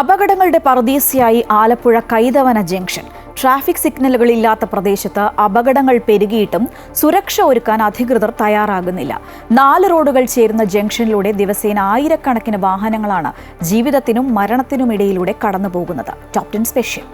അപകടങ്ങളുടെ പറുദീസയായി Alappuzha Kaithavana junction. Traffic സിഗ്നലുകളില്ലാത്ത പ്രദേശത്ത് അപകടങ്ങൾ പെരുകിയിട്ടും സുരക്ഷ ഒരുക്കാൻ അധികൃതർ തയ്യാറാകുന്നില്ല. നാല് റോഡുകൾ ചേരുന്ന ജംഗ്ഷനിലൂടെ ദിവസേന ആയിരക്കണക്കിന് വാഹനങ്ങളാണ് ജീവിതത്തിനും മരണത്തിനുമിടയിലൂടെ കടന്നുപോകുന്നത്. ടോപ് ടെൻ സ്പെഷ്യൽ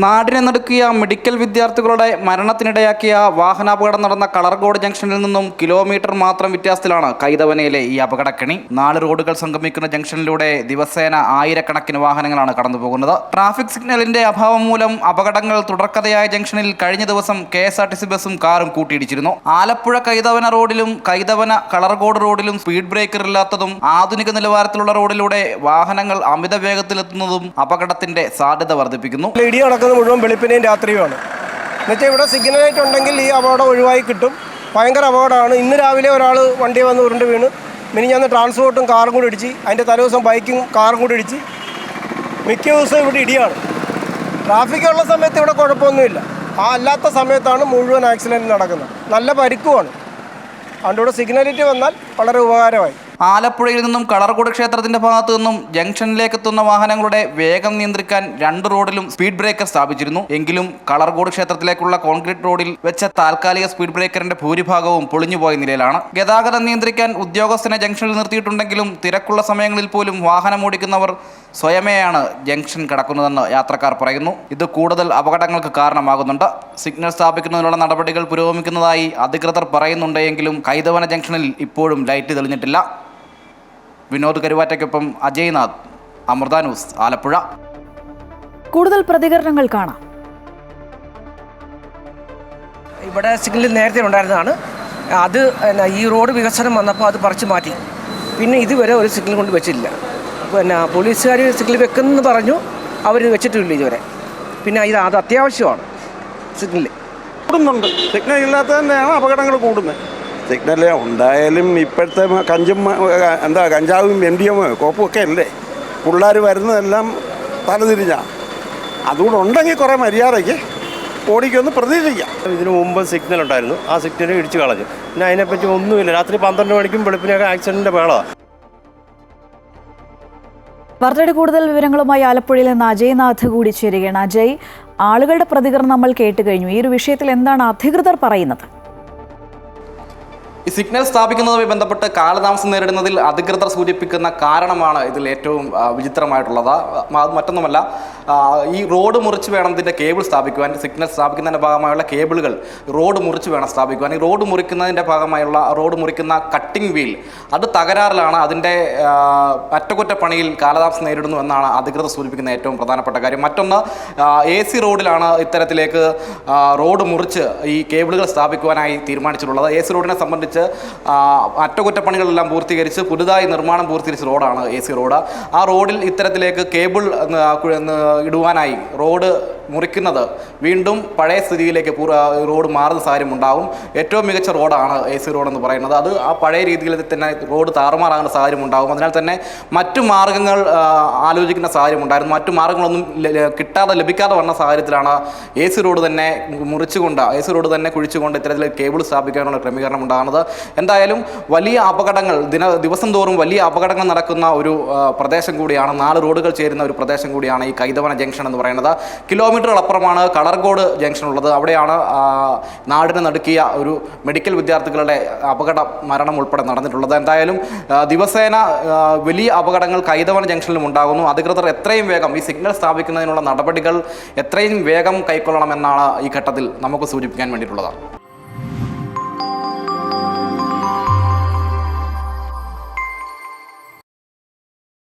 നാടിനെ നടുക്കിയ മെഡിക്കൽ വിദ്യാർത്ഥികളുടെ മരണത്തിനിടയാക്കിയ വാഹനാപകടം നടന്ന കളർകോട് ജംഗ്ഷനിൽ നിന്നും കിലോമീറ്റർ മാത്രം വ്യത്യാസത്തിലാണ് കൈതവനയിലെ ഈ അപകടക്കണി. നാല് റോഡുകൾ സംഗമിക്കുന്ന ജംഗ്ഷനിലൂടെ ദിവസേന ആയിരക്കണക്കിന് വാഹനങ്ങളാണ് കടന്നുപോകുന്നത്. ട്രാഫിക് സിഗ്നലിന്റെ അഭാവം മൂലം അപകടങ്ങൾ തുടർക്കഥയായ ജംഗ്ഷനിൽ കഴിഞ്ഞ ദിവസം K S R T C ബസും കാറും കൂട്ടിയിടിച്ചിരുന്നു. ആലപ്പുഴ കൈതവന റോഡിലും കൈതവന കളർകോട് റോഡിലും സ്പീഡ് ബ്രേക്കർ ഇല്ലാത്തതും ആധുനിക നിലവാരത്തിലുള്ള റോഡിലൂടെ വാഹനങ്ങൾ അമിത വേഗത്തിലെത്തുന്നതും അപകടത്തിന്റെ സാധ്യത വർദ്ധിപ്പിക്കുന്നു. നടക്കുന്നത് മുഴുവൻ വെളുപ്പിനെയും രാത്രിയുമാണ്. എന്നുവെച്ചാൽ ഇവിടെ സിഗ്നൽ ലൈറ്റ് ഉണ്ടെങ്കിൽ ഈ അപകടം ഒഴിവായി കിട്ടും. ഭയങ്കര അപകടമാണ് ഇന്ന് രാവിലെ ഒരാൾ വണ്ടി വന്ന് ഉരുണ്ട് വീണ്. മിനിഞ്ഞാന്ന് ട്രാൻസ്പോർട്ടും കാറും കൂടി ഇടിച്ച് അതിന്റെ തലേദിവസം ബൈക്കും കാറും കൂടി ഇടിച്ച് മിക്ക ദിവസവും ഇവിടെ ഇടിയാണ്. ട്രാഫിക് ഉള്ള സമയത്ത് ഇവിടെ കുഴപ്പമൊന്നുമില്ല. ആ അല്ലാത്ത സമയത്താണ് മുഴുവൻ ആക്സിഡന്റ് നടക്കുന്നത്. നല്ല പരിക്കുമാണ്. അതുകൊണ്ട് ഇവിടെ സിഗ്നലിറ്റി വന്നാൽ വളരെ ഉപകാരമായി. ആലപ്പുഴയിൽ നിന്നും കളർകോട് ക്ഷേത്രത്തിന്റെ ഭാഗത്തു നിന്നും ജംഗ്ഷനിലേക്ക് എത്തുന്ന വാഹനങ്ങളുടെ വേഗം നിയന്ത്രിക്കാൻ രണ്ട് റോഡിലും സ്പീഡ് ബ്രേക്കർ സ്ഥാപിച്ചിരുന്നു. എങ്കിലും കളർകോട് ക്ഷേത്രത്തിലേക്കുള്ള കോൺക്രീറ്റ് റോഡിൽ വെച്ച താൽക്കാലിക സ്പീഡ് ബ്രേക്കറിന്റെ ഭൂരിഭാഗവും പൊളിഞ്ഞുപോയ നിലയിലാണ്. ഗതാഗതം നിയന്ത്രിക്കാൻ ഉദ്യോഗസ്ഥനെ ജംഗ്ഷനിൽ നിർത്തിയിട്ടുണ്ടെങ്കിലും തിരക്കുള്ള സമയങ്ങളിൽ പോലും വാഹനം ഓടിക്കുന്നവർ സ്വയമേയാണ് ജംഗ്ഷൻ കടക്കുന്നതെന്ന് യാത്രക്കാർ പറയുന്നു. ഇത് കൂടുതൽ അപകടങ്ങൾക്ക് കാരണമാകുന്നുണ്ട്. സിഗ്നൽ സ്ഥാപിക്കുന്നതിനുള്ള നടപടികൾ പുരോഗമിക്കുന്നതായി അധികൃതർ പറയുന്നുണ്ടെങ്കിലും കൈതവന ജംഗ്ഷനിൽ ഇപ്പോഴും ലൈറ്റ് തെളിഞ്ഞിട്ടില്ല. വിനോദ് കരുവാറ്റയ്ക്കൊപ്പം അജയ്നാഥ് അമൃത ന്യൂസ് ആലപ്പുഴ. കൂടുതൽ പ്രതികരണങ്ങൾ കാണാം. ഇവിടെ സിഗ്നൽ നേരത്തെ ഉണ്ടായിരുന്നതാണ്. അത് എന്നാ ഈ റോഡ് വികസനം വന്നപ്പോൾ അത് പറിച്ചു മാറ്റി. പിന്നെ ഇതുവരെ ഒരു സിഗ്നൽ കൊണ്ട് വെച്ചില്ല പിന്നെ പോലീസുകാർ സിഗ്നൽ വെക്കുന്നെന്ന് പറഞ്ഞു. അവർ വെച്ചിട്ടില്ല ഇതുവരെ. പിന്നെ ഇത് അത് അത്യാവശ്യമാണ് സിഗ്നൽ കൂടുന്നുണ്ട്. സിഗ്നൽ ഇല്ലാത്തത് തന്നെയാണ് അപകടങ്ങൾ കൂടുന്നത്. സിഗ്നൽ ഉണ്ടായാലും ഇപ്പോഴത്തെ കഞ്ചും എന്താ കഞ്ചാവും എം ഡി എമ്മോ കോപ്പും ഒക്കെ അല്ലേ പിള്ളേർ വരുന്നതെല്ലാം തലതിരിഞ്ഞ. അതുകൂടെ ഉണ്ടെങ്കിൽ കുറേ മര്യാദയ്ക്ക് ഓടിക്കൊന്ന് പ്രതീക്ഷിക്കാം. ഇതിനു മുമ്പ് സിഗ്നൽ ഉണ്ടായിരുന്നു. ആ സിഗ്നൽ ഇടിച്ചു കളഞ്ഞു. പിന്നെ അതിനെപ്പറ്റി ഒന്നുമില്ല. രാത്രി പന്ത്രണ്ട് മണിക്കും വെളുപ്പിനൊക്കെ ആക്സിഡന്റിന്റെ ബഹളമാണ് വാർത്തയുടെ കൂടുതൽ വിവരങ്ങളുമായി ആലപ്പുഴയിൽ നിന്ന് അജയ്നാഥ് കൂടി ചേരുകയാണ്. അജയ് ആളുകളുടെ പ്രതികരണം നമ്മൾ കേട്ട് കഴിഞ്ഞു. ഈ ഒരു വിഷയത്തിൽ എന്താണ് അധികൃതർ പറയുന്നത്? ഈ സിഗ്നൽ സ്ഥാപിക്കുന്നതുമായി ബന്ധപ്പെട്ട് കാലതാമസം നേരിടുന്നതിൽ അധികൃതർ സൂചിപ്പിക്കുന്ന കാരണമാണ് ഇതിൽ ഏറ്റവും വിചിത്രമായിട്ടുള്ളത്. മറ്റൊന്നുമല്ല. ഈ റോഡ് മുറിച്ച് വേണം ഇതിന്റെ കേബിൾ സ്ഥാപിക്കുവാൻ സിഗ്നൽ സ്ഥാപിക്കുന്നതിന്റെ ഭാഗമായുള്ള കേബിളുകൾ റോഡ് മുറിച്ച് വേണം സ്ഥാപിക്കുവാൻ. ഈ റോഡ് മുറിക്കുന്നതിന്റെ ഭാഗമായുള്ള റോഡ് മുറിക്കുന്ന കട്ടിംഗ് വീൽ അത് തകരാറിലാണ് അതിന്റെ അറ്റകുറ്റപ്പണിയിൽ കാലതാമസം നേരിടുന്നു എന്നാണ് അധികൃതർ സൂചിപ്പിക്കുന്ന ഏറ്റവും പ്രധാനപ്പെട്ട കാര്യം. മറ്റൊന്ന് എ സി റോഡിലാണ് ഇത്തരത്തിലേക്ക് റോഡ് മുറിച്ച് ഈ കേബിളുകൾ സ്ഥാപിക്കുവാനായി തീരുമാനിച്ചിട്ടുള്ളത്. എ സി റോഡിനെ സംബന്ധിച്ച് അറ്റകുറ്റപ്പണികളെല്ലാം പൂർത്തീകരിച്ച് പുതുതായി നിർമ്മാണം പൂർത്തീകരിച്ച റോഡാണ് എ സി റോഡ്. ആ റോഡിൽ ഇത്തരത്തിലേക്ക് കേബിൾ ഇടുവാനായി. റോഡ് മുറിക്കുന്നത്. വീണ്ടും പഴയ സ്ഥിതിയിലേക്ക് റോഡ് മാറുന്ന സാഹചര്യം ഉണ്ടാവും. ഏറ്റവും മികച്ച റോഡാണ് എ സി റോഡ് എന്ന് പറയുന്നത്. അത് ആ പഴയ രീതിയിൽ തന്നെ റോഡ് താറുമാറാകുന്ന സാഹചര്യം ഉണ്ടാകും അതിനാൽ തന്നെ മറ്റു മാർഗങ്ങൾ ആലോചിക്കുന്ന സാഹചര്യം ഉണ്ടായിരുന്നു. മറ്റു മാർഗങ്ങളൊന്നും കിട്ടാതെ ലഭിക്കാതെ വന്ന സാഹചര്യത്തിലാണ് എ സി റോഡ് തന്നെ മുറിച്ചുകൊണ്ട് എ സി റോഡ് തന്നെ കുഴിച്ചുകൊണ്ട് ഇത്തരത്തിൽ കേബിൾ സ്ഥാപിക്കാനുള്ള ക്രമീകരണം ഉണ്ടാകുന്നത്. എന്തായാലും വലിയ അപകടങ്ങൾ ദിന ദിവസം തോറും വലിയ അപകടങ്ങൾ നടക്കുന്ന ഒരു പ്രദേശം കൂടിയാണ് നാല് റോഡുകൾ ചേരുന്ന ഒരു പ്രദേശം കൂടിയാണ് ഈ കൈതവന ജംഗ്ഷൻ എന്ന് പറയുന്നത്. കിലോമീറ്റർ അപ്പുറമാണ് കളർകോട് ജംഗ്ഷൻ ഉള്ളത്. അവിടെയാണ് നാടിന് നടുക്കിയ ഒരു മെഡിക്കൽ വിദ്യാർത്ഥികളുടെ അപകട മരണം ഉൾപ്പെടെ നടന്നിട്ടുള്ളത്. എന്തായാലും ദിവസേന വലിയ അപകടങ്ങൾ കൈതവന ജംഗ്ഷനിലും ഉണ്ടാകുന്നു. അധികൃതർ എത്രയും വേഗം ഈ സിഗ്നൽ സ്ഥാപിക്കുന്നതിനുള്ള നടപടികൾ എത്രയും വേഗം കൈക്കൊള്ളണമെന്നാണ് ഈ ഘട്ടത്തിൽ നമുക്ക് സൂചിപ്പിക്കാൻ വേണ്ടിയിട്ടുള്ളത്.